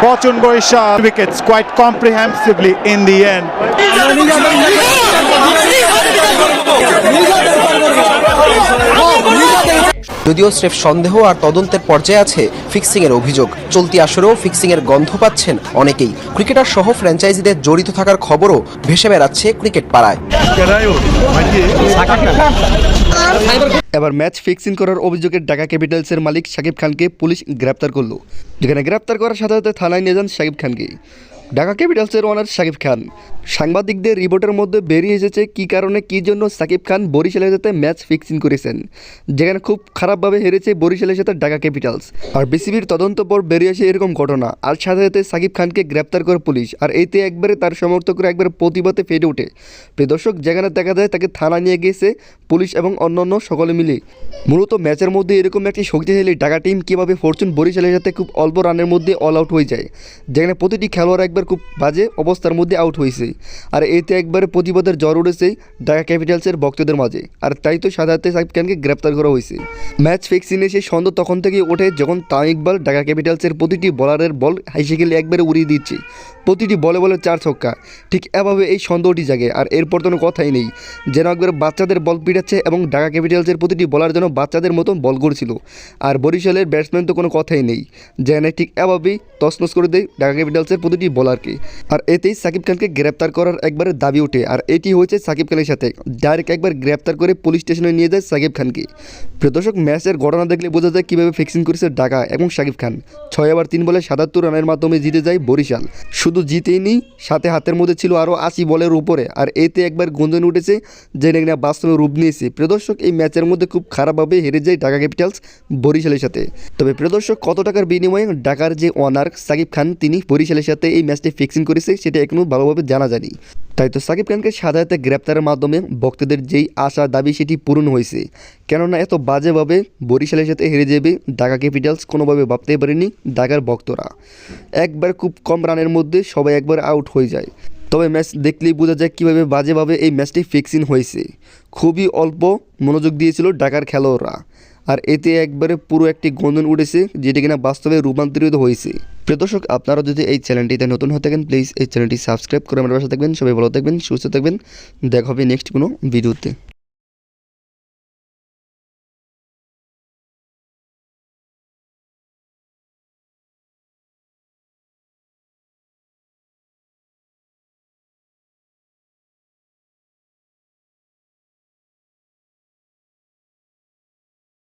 Fortune Borisha wickets quite comprehensively in the end. যদিও স্রেফ সন্দেহ আর তদন্তের পর্যায়ে আছে ফিক্সিংয়ের অভিযোগ। চলতি আসরেও ফিক্সিংয়ের গন্ধ পাচ্ছেন অনেকেই। ক্রিকেটার সহ ফ্র্যাঞ্চাইজিদের জড়িত থাকার খবরও ভেসে বেড়াচ্ছে ক্রিকেট পাড়ায়। এবার ম্যাচ ফিক্সিং করার অভিযোগে ঢাকা ক্যাপিটালসের মালিক শাকিব খানকে পুলিশ গ্রেপ্তার করল। যেখানে গ্রেপ্তার করার সাথে সাথে থানায় নিয়ে যান শাকিব খানকে ঢাকা ক্যাপিটালসের ওনার শাকিব খান। সাংবাদিকদের রিপোর্টের মধ্যে বেরিয়ে এসেছে কী কারণে কী জন্য সাকিব খান বরিশালের সাথে ম্যাচ ফিক্সিং করেছেন। যেখানে খুব খারাপভাবে হেরেছে বরিশালের সাথে ঢাকা ক্যাপিটালস। আর বিসিবির তদন্ত পর বেরিয়ে আসে এরকম ঘটনা। আর সাথে সাথে সাকিব খানকে গ্রেপ্তার করে পুলিশ। আর এতে একবারে তার সমর্থকরা একবারে প্রতিবাদে ফেটে ওঠে। প্রিয় দর্শক, যেখানে দেখা যায় তাকে থানা নিয়ে গিয়েছে পুলিশ এবং অন্যান্য সকলে মিলে মূলত ম্যাচের মধ্যে এরকম একটি শক্তিশালী ঢাকা টিম কীভাবে ফরচুন বরিশালের সাথে খুব অল্প রানের মধ্যে অল আউট হয়ে যায়। যেখানে প্রতিটি খেলোয়াড় একবার খুব বাজে অবস্থার মধ্যে আউট হয়েছে। আর এতে একবারে প্রতিবাদের জ্বর উঠেছে ঢাকা ক্যাপিটালসের ভক্তদের মাঝে। আর তাই তো সাধারণত সাকিব খানকে গ্রেপ্তার করা হয়েছে। ম্যাচ ফিক্সিংয়ে সেই সন্দেহ তখন থেকেই ওঠে যখন তামিম ইকবাল ঢাকা ক্যাপিটালসের প্রতিটি বলারের বল হাইসে গেলে একবারে উড়িয়ে দিচ্ছে। প্রতিটি বলে বলে চার ছক্কা। ঠিক এভাবে এই সন্দেহটি জাগে। আর এরপর কোনো কথাই নেই। যেন একবার বাচ্চাদের বল পিটাচ্ছে এবং ঢাকা ক্যাপিটালসের প্রতিটি বলার যেন বাচ্চাদের মতো বল করছিল। আর বরিশালের ব্যাটসম্যান তো কোনো কথাই নেই। যেন ঠিক এভাবেই তছনছ করে দেয় ঢাকা ক্যাপিটালসের প্রতিটি বলারকে আর কি। আর এতেই সাকিব খানকে গ্রেপ্তার করার একবারে দাবি ওঠে। আর এটি হয়েছে সাকিব খানের সাথে। ডাইরেক্ট একবার গ্রেপ্তার করে পুলিশ স্টেশনে নিয়ে যায় সাকিব খানকে। প্রদর্শক ম্যাচের ঘটনা দেখলে বোঝা যায় কীভাবে ফিক্সিং করেছে ঢাকা এবং সাকিব খান। ছয় আবার তিন বলে সাতাত্তর রানের মাধ্যমে জিতে যায় বরিশাল। শুধু জিতেই নি সাথে হাতের মধ্যে ছিল আরও আশি বলের উপরে। আর এতে একবার গুঞ্জন উঠেছে যে নাকি না বাস্তবে রূপ নিয়েছে। প্রিয় দর্শক, এই ম্যাচের মধ্যে খুব খারাপভাবে হেরে যায় ঢাকা ক্যাপিটালস বরিশালের সাথে। তবে প্রদর্শক কত টাকার বিনিময়ে ঢাকার যে ওনার সাকিব খান, তিনি বরিশালের সাথে এই ম্যাচটি ফিক্সিং করেছে সেটা এখনও ভালোভাবে জানা যায়নি। তাই তো সাকিব খানকে সাধারণত গ্রেপ্তারের মাধ্যমে ভক্তদের যেই আশা দাবি সেটি পূরণ হয়েছে। কেননা এত বাজেভাবে বরিশালের সাথে হেরে যাবে ঢাকা ক্যাপিটালস কোনোভাবে ভাবতে পারেনি ঢাকার ভক্তরা। একবার খুব কম রানের মধ্যে সবাই একবার আউট হয়ে যায়। তবে ম্যাচ দেখলেই বোঝা যায় কীভাবে বাজেভাবে এই ম্যাচটি ফিক্সিং হয়েছে। খুবই অল্প মনোযোগ দিয়েছিল ঢাকার খেলোয়াড়রা। আর এতে একবারে পুরো একটি গন্ধন উঠেছে, যেটি কিনা বাস্তবে রূপান্তরিত হয়েছে। প্রিয় দর্শক, আপনারা যদি এই চ্যানেলটিতে নতুন হয়ে থাকেন প্লিজ এই চ্যানেলটি সাবস্ক্রাইব করে আমার পাশে থাকবেন। সবাই ভালো থাকবেন, সুস্থ থাকবেন। দেখা হবে নেক্সট কোনো ভিডিওতে